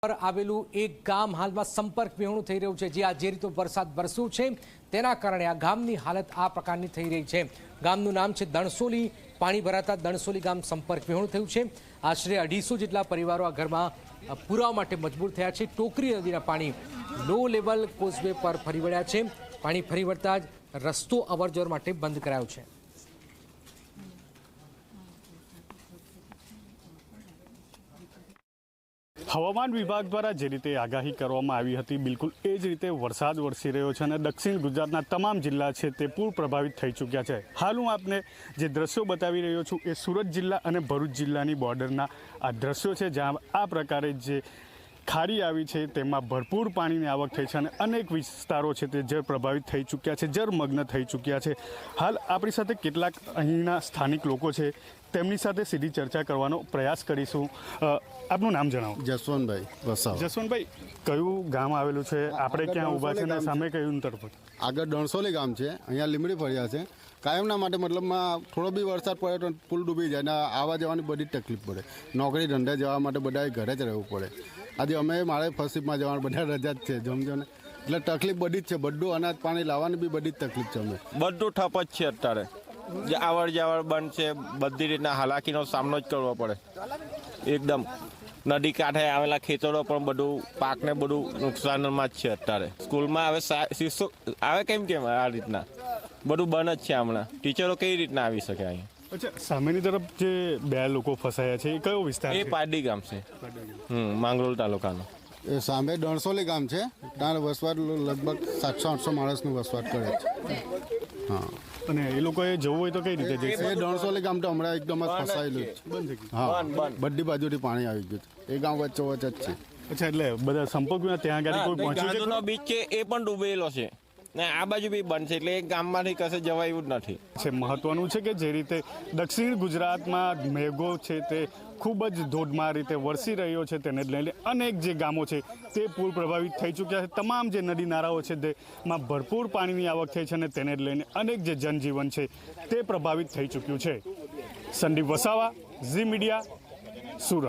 પર આવેલું એક ગામ હાલમાં સંપર્ક વિહોણું થઈ રહ્યું છે. જે આ જે રીતે વરસાદ વરસ્યું છે, તેના કારણે આ ગામની હાલત આ પ્રકારની થઈ રહી છે. ગામનું નામ છે દણસોલી, પાણી ભરાતા દણસોલી ગામ સંપર્ક વિહોણું થયું છે. આશરે અઢીસો જેટલા પરિવારો આ ઘરમાં પુરાવા માટે મજબૂર થયા છે. ટોકરી નદીના પાણી લો લેવલ કોઝવે પર ફરી વળ્યા છે. પાણી ફરી વળતા જ રસ્તો અવરજવર માટે બંધ કરાયો છે. હવામાન વિભાગ દ્વારા જે રીતે આગાહી કરવામાં આવી હતી, બિલકુલ એ જ રીતે વરસાદ વરસી રહ્યો છે અને દક્ષિણ ગુજરાતના તમામ જિલ્લા છે તે પૂર પ્રભાવિત થઈ ચૂક્યા છે. હાલ હું આપને જે દ્રશ્યો બતાવી રહ્યો છું એ સુરત જિલ્લા અને ભરૂચ જિલ્લાની બોર્ડરના આ દ્રશ્યો છે, જ્યાં આ પ્રકારે જે ખાડી આવી છે તેમાં ભરપૂર પાણીની આવક થઈ છે અને અનેક વિસ્તારો છે તે જળ પ્રભાવિત થઈ ચૂક્યા છે જળમગ્ન થઈ ચૂક્યા છે. હાલ આપણી સાથે કેટલાક અહીંના સ્થાનિક લોકો છે તેમની સાથે સીધી ચર્ચા કરવાનો પ્રયાસ કરીશું. આપનું નામ જણાવો. જસવંતભાઈ વસાવા. જસવંતભાઈ કયું ગામ આવેલું છે? આપણે ક્યાં ઊભા છે ને સામે કયું તરફ આગળ ડણસોલી ગામ છે અહીંયા લીમડી ફળિયા છે. કાયમના માટે મતલબમાં થોડો બી વરસાદ પડે તો પુલ ડૂબી જાય ને આવવા જવાની બધી તકલીફ પડે. નોકરી ધંધે જવા માટે બધાએ ઘરે જ રહેવું પડે. આજે અમે મારે ફસીમાં જવાનું, બધા રજા જ છે, જમજો ને. એટલે તકલીફ બધી જ છે, બધું અનાજ પાણી લાવવાની બી બધી જ તકલીફ છે અમે બધું ઠપ જ છે અત્યારે. આવડ જાવડ બંધ છે, બધી રીતના હાલાકીનો સામનો જ કરવો પડે. એકદમ. નદી કાંઠે આવેલા ખેતરો પણ બધું, પાકને બધું નુકસાનમાં જ છે અત્યારે. સ્કૂલમાં હવે શિક્ષક, આવે કેમ કેમ આ રીતના? બધું બંધ જ છે હમણાં. ટીચરો કઈ રીતના આવી શકે અહીં? અચ્છા સામેની તરફ જે બે લોકો ફસાયા છે એ કયો વિસ્તાર એ છે? પારડી ગામ છે. હમ માંગરોળ તાલુકાનો. એ સામે દણસોલી ગામ છે. ત્યાં વસવાટ લગભગ સાતસો આઠસો માણસનું વસવાટ કરે છે. હા. અને એ લોકોએ જવું હોય તો કઈ રીતે જશે એ દણસોલી ગામ તો હમણાં એકદમ જ ફસાયેલું છે. બંધ થઈ ગયું હા. બધી બાજુથી પાણી આવી ગયું છે. એ ગામ વચ્ચો વચ્ચ જ છે. અચ્છા એટલે બધા સંપર્કમાં ત્યાં આગળ કોઈ પહોંચ્યું છે બીચ છે એ પણ ડૂબેલો છે. ને આ બાજુ બી બંધ છે, એટલે એ ગામમાંથી કશે જવાયું જ નથી. છે, મહત્વનું છે કે જે રીતે દક્ષિણ ગુજરાતમાં મેઘો છે તે ખૂબ જ ધોધમાર રીતે વરસી રહ્યો છે તેને લઈને અનેક જે ગામો છે તે પૂર પ્રભાવિત થઈ ચૂક્યા છે. તમામ જે નદી નાળાઓ છે તેમાં ભરપૂર પાણીની આવક થઈ છે અને તેને લઈને અનેક જે જનજીવન છે તે પ્રભાવિત થઈ ચૂક્યું છે. સંદીપ વસાવા, ઝી મીડિયા, સુરત.